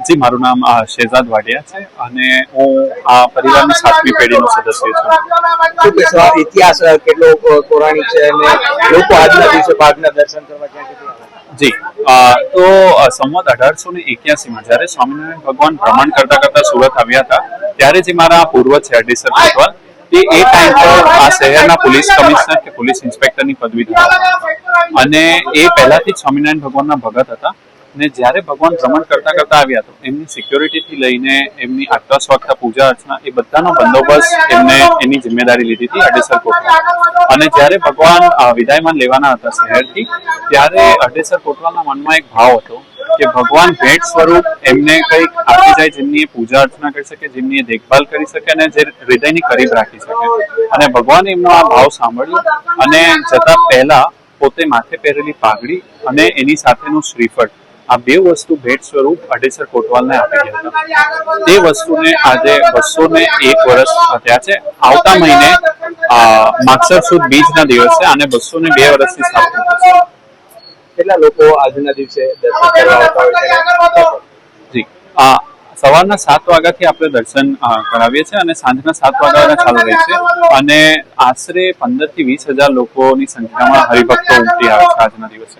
જી મારું નામ શહેજાદ વાડિયા છે અને હું આ પરિવારની સાતમી પેઢીનો સદસ્ય છું. શું ઇતિહાસ કેટલો પૌરાણિક છે અને લોકો આજના દિવસે બાગના દર્શન કરવા ક્યાંથી જી તો સંવત અઢારસો ને એક્યાસીમાં જ્યારે સ્વામિનારાયણ ભગવાન ભ્રમણ કરતા કરતા સુરત આવ્યા હતા ત્યારે જે મારા પૂર્વજ છે અડીસર ભગવાન તે એ ટાઈમ પર આ શહેરના પોલીસ કમિશનર કે પોલીસ ઇન્સ્પેક્ટરની પદવી ધરાવતા હતા. અને એ પહેલાથી સ્વામિનારાયણ ભગવાનના ભગત હતા. ને જ્યારે ભગવાન ભ્રમણ કરતા કરતા આવ્યા તો એમની સિક્યોરિટીથી લઈને એમની આટલા સ્વાગતા પૂજા અર્ચના એ બધાનો બંદોબસ્ત એમને એની જિમ્મેદારી લીધી હતી અડેસર કોટવાલ. અને જ્યારે ભગવાન વિદાયમાન લેવાના હતા શહેરથી, ત્યારે અડેસર કોટવાલના મનમાં એક ભાવ હતો કે ભગવાન ભેટ સ્વરૂપ એમને કંઈક આપી જાય જેમની એ પૂજા અર્ચના કરી શકે, જેમની એ દેખભાલ કરી શકે અને જે હૃદયની કરીબ રાખી શકે. અને ભગવાન એમનો આ ભાવ સાંભળ્યો અને જતા પહેલા પોતે માથે પહેરેલી પાઘડી અને એની સાથેનું શ્રીફળ આ બે વસ્તુ ભેટ સ્વરૂપ અઢેસર કોટવાલને આપી ગયા હતા. તે વસ્તુને આજે બસો ને એક વર્ષ થયા છે. આવતા મહિને માગસર સુદ બીજના દિવસે આને બસો ને બે વર્ષની સ્થાપના થશે કેટલા લોકો આજના દિવસે દર્શન કરવા આવતા હોય છે? જી. આ સવારના સાત વાગ્યાથી આપણે દર્શન કરાવીએ છીએ અને સાંજના સાત વાગ્યા ચાલુ રહે છે. અને આશરે પંદરથી વીસ હજાર લોકોની સંખ્યામાં હરિભક્તો ઉમટી આવે છે આજના દિવસે.